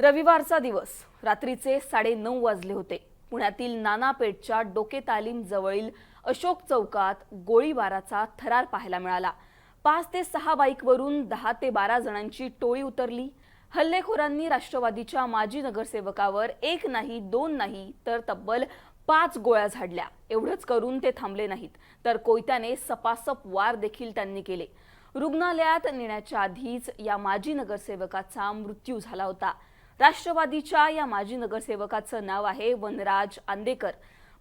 रविवारचा दिवस. रात्रीचे साडे नऊ वाजले होते. पुण्यातील नानापेठच्या डोके तालीम जवळील अशोक चौकात गोळीबाराचा थरार पाहायला मिळाला. पाच ते सहा बाईकवरून दहा ते बारा जणांची टोळी उतरली. हल्लेखोरांनी राष्ट्रवादीच्या माजी नगरसेवकावर एक नाही दोन नाही तर तब्बल पाच गोळ्या झाडल्या. एवढंच करून ते थांबले नाहीत तर कोयत्याने सपासप वार देखील त्यांनी केले. रुग्णालयात नेण्याच्या आधीच या माजी नगरसेवकाचा मृत्यू झाला होता. राष्ट्रवादीच्या या माजी नगरसेवकाचं नाव आहे वनराज आंदेकर.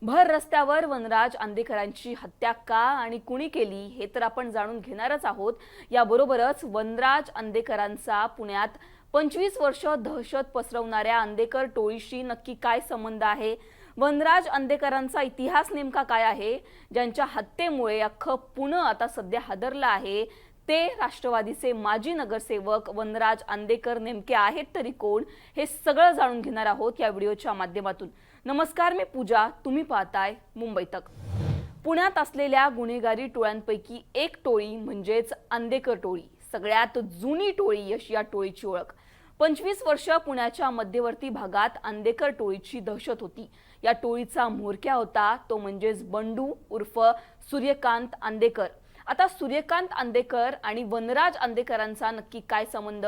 भर रस्त्यावर वनराज आंदेकरांची हत्या का आणि कुणी केली हे तर आपण जाणून घेणारच आहोत. याबरोबरच वनराज आंदेकरांचा पुण्यात पंचवीस वर्ष दहशत पसरवणाऱ्या आंदेकर टोळीशी नक्की काय संबंध आहे? वनराज आंदेकरांचा इतिहास नेमका काय आहे? ज्यांच्या हत्येमुळे अख्खं पुणं आता सध्या हादरलं आहे. ते राष्ट्रवादीचे माजी नगरसेवक वनराज आंदेकर नेमके आहेत तरी कोण हे सगळं जाणून घेणार आहोत या व्हिडिओच्या माध्यमातून. नमस्कार मी पूजा. तुम्ही पाहताय मुंबई तक. पुण्यात असलेल्या गुन्हेगारी टोळ्यांपैकी एक टोळी म्हणजेच आंदेकर टोळी सगळ्यात जुनी टोळी अशी या टोळीची ओळख. पंचवीस वर्ष पुण्याच्या मध्यवर्ती भागात आंदेकर टोळीची दहशत होती. या टोळीचा म्होरक्या होता तो म्हणजेच बंडू उर्फ सूर्यकांत आंदेकर. आता सूर्यकांत आंदेकर आणि वनराज आंदेकरांचा नक्की काय संबंध?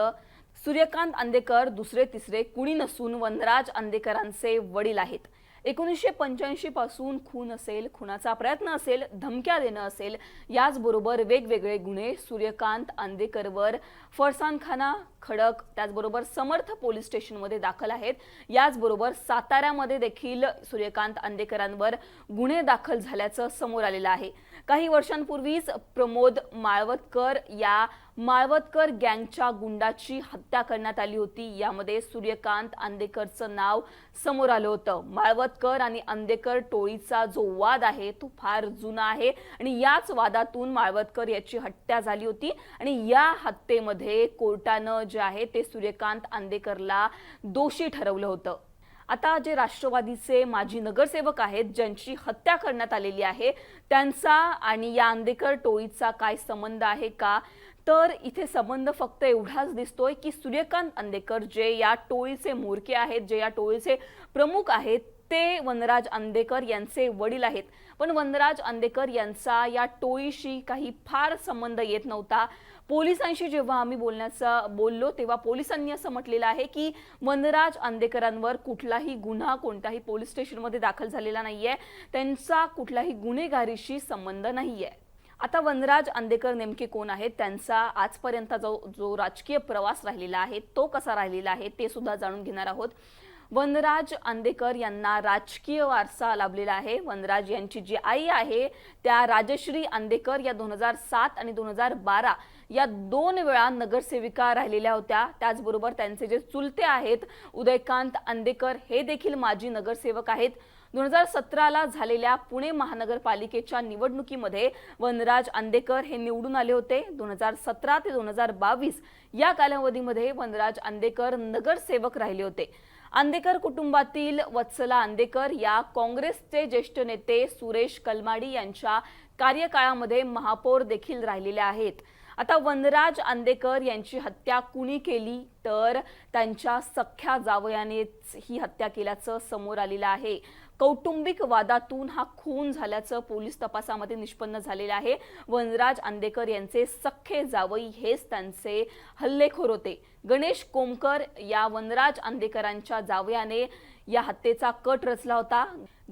सूर्यकांत आंदेकर दुसरे तिसरे कुणी नसून वनराज आंदेकरांचे वडील आहेत. एकोणीसशे पंच्याऐंशी पासून खून असेल खुनाचा प्रयत्न असेल धमक्या देणं असेल याचबरोबर वेगवेगळे गुन्हे सूर्यकांत आंदेकरवर फरसानखाना खडक त्याचबरोबर समर्थ पोलीस स्टेशनमध्ये दाखल आहेत. याचबरोबर साताऱ्यामध्ये देखील सूर्यकांत आंदेकरांवर गुन्हे दाखल झाल्याचं समोर आलेलं आहे. काही वर्षांपूर्वीच प्रमोद माळवतकर या माळवतकर गँगच्या गुंडाची हत्या करण्यात आली होती. यामध्ये सूर्यकांत आंदेकरचं नाव समोर आलं होतं. माळवतकर आणि आंदेकर टोळीचा जो वाद आहे तो फार जुना आहे आणि याच वादातून माळवतकर याची हत्या झाली होती आणि या हत्येमध्ये कोर्टानं जे आहे ते सूर्यकांत आंदेकरला दोषी ठरवलं होतं. आता जे राष्ट्रवादीचे माजी नगरसेवक आहेत ज्यांची हत्या करण्यात आलेली आहे त्यांचा आणि या आंदेकर टोळीचा काय संबंध आहे का? तर इथे संबंध फक्त एवढाच दिसतोय की सूर्यकांत अंदेकर जे या टोळीचे मोरके आहेत जे या टोळीचे प्रमुख आहेत ते वनराज आंदेकर यांचे वडील आहेत. पण वनराज आंदेकर यांचा या टोळीशी काही फार संबंध येत नव्हता. पोलिसांशी जेव्हा आम्ही बोलण्याचं बोललो तेव्हा पोलिसांनी असं म्हटलेलं आहे की वनराज आंदेकरांवर कुठलाही गुन्हा कोणत्याही पोलीस स्टेशनमध्ये दाखल झालेला नाहीये. त्यांचा कुठलाही गुन्हेगारीशी संबंध नाहीये. आता वनराज आंदेकर नेमके कोण आहेत? त्यांचा आजपर्यंत जो जो राजकीय प्रवास राहिलेला आहे तो कसा राहिलेला आहे ते सुद्धा जाणून घेणार आहोत. वनराज आंदेकर यांना राजकीय वारसा लाभलेला आहे. वनराज यांची जी आई आहे त्या राजश्री आंदेकर या दोन हजार सात आणि दोन हजार बारा या दोन वेळा नगरसेविका राहिलेल्या होत्या. त्याचबरोबर त्यांचे जे चुलते आहेत उदयकांत आंदेकर हे देखील माजी नगरसेवक आहेत. दोन हजार सतराला झालेल्या पुणे महानगरपालिकेच्या निवडणुकीमध्ये वनराज आंदेकर हे निवडून आले होते. दोन हजार सतरा ते दोन हजार बावीस या कालावधीमध्ये वनराज आंदेकर नगरसेवक राहिले होते. आंदेकर कुटुंबातील वत्सला आंदेकर या काँग्रेसचे ज्येष्ठ नेते सुरेश कलमाडी यांच्या कार्यकाळामध्ये महापौर देखील राहिलेल्या आहेत. आता वनराज आंदेकर यांची हत्या कुणी केली? तर त्यांच्या सख्या जावयानेच ही हत्या केल्याचं समोर आलेलं आहे. कौटुंबिक वादातून हा खून झाल्याचं पोलीस तपासामध्ये निष्पन्न झालेलं आहे. वनराज आंदेकर यांचे सख्खे जावई हेच त्यांचे हल्लेखोर होते. गणेश कोमकर या वनराज आंदेकरांच्या जावयाने या हत्येचा कट रचला होता.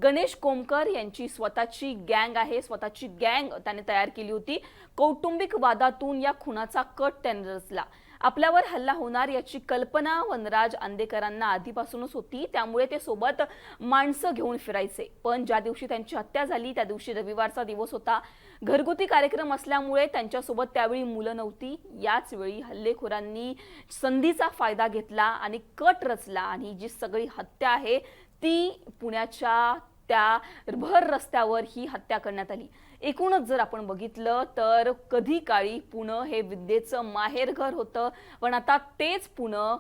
गणेश कोमकर यांची स्वतःची गँग आहे. स्वतःची गँग त्याने तयार केली होती. कौटुंबिक वादातून या खुनाचा कट त्याने रचला. आपल्यावर हल्ला होणार याची कल्पना वनराज आंदेकरांना आधीपासूनच होती. त्यामुळे ते सोबत माणसं घेऊन फिरायचे. पण ज्या दिवशी त्यांची हत्या झाली त्या दिवशी रविवारचा दिवस होता. घरगुती कार्यक्रम असल्यामुळे त्यांच्यासोबत त्यावेळी मुलं नव्हती. याच वेळी हल्लेखोरांनी संधीचा फायदा घेतला आणि कट रचला आणि जी सगळी हत्या आहे ती पुण्याच्या त्या भर रस्त्यावर ही हत्या करण्यात आली. एकूणच जर आपण बघितलं तर कधी काळी पुणं हे विद्येचं माहेरघर होतं पण आता तेच पुणं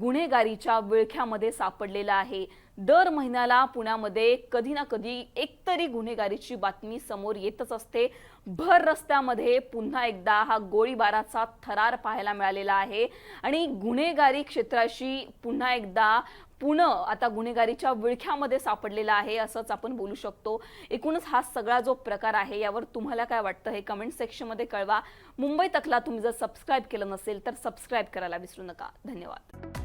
गुन्हेगारीच्या विळख्यामध्ये सापडलेलं आहे. दर महिन्याला पुण्यामध्ये कधी ना कधी एकतरी गुन्हेगारीची बातमी समोर येतच असते. भर रस्त्यामध्ये पुन्हा एकदा हा गोळीबाराचा थरार पाहायला मिळालेला आहे. आणि गुन्हेगारी क्षेत्राशी पुन्हा एकदा पुणे आता गुन्हेगारीच्या विळख्यामध्ये सापडलेला आहे असंच आपण बोलू शकतो. एकूणच हा सगळा जो प्रकार आहे यावर तुम्हाला काय वाटतं हे कमेंट सेक्शनमध्ये कळवा. मुंबई तकला तुम्ही जर सबस्क्राईब केलं नसेल तर सबस्क्राईब करायला विसरू नका. धन्यवाद.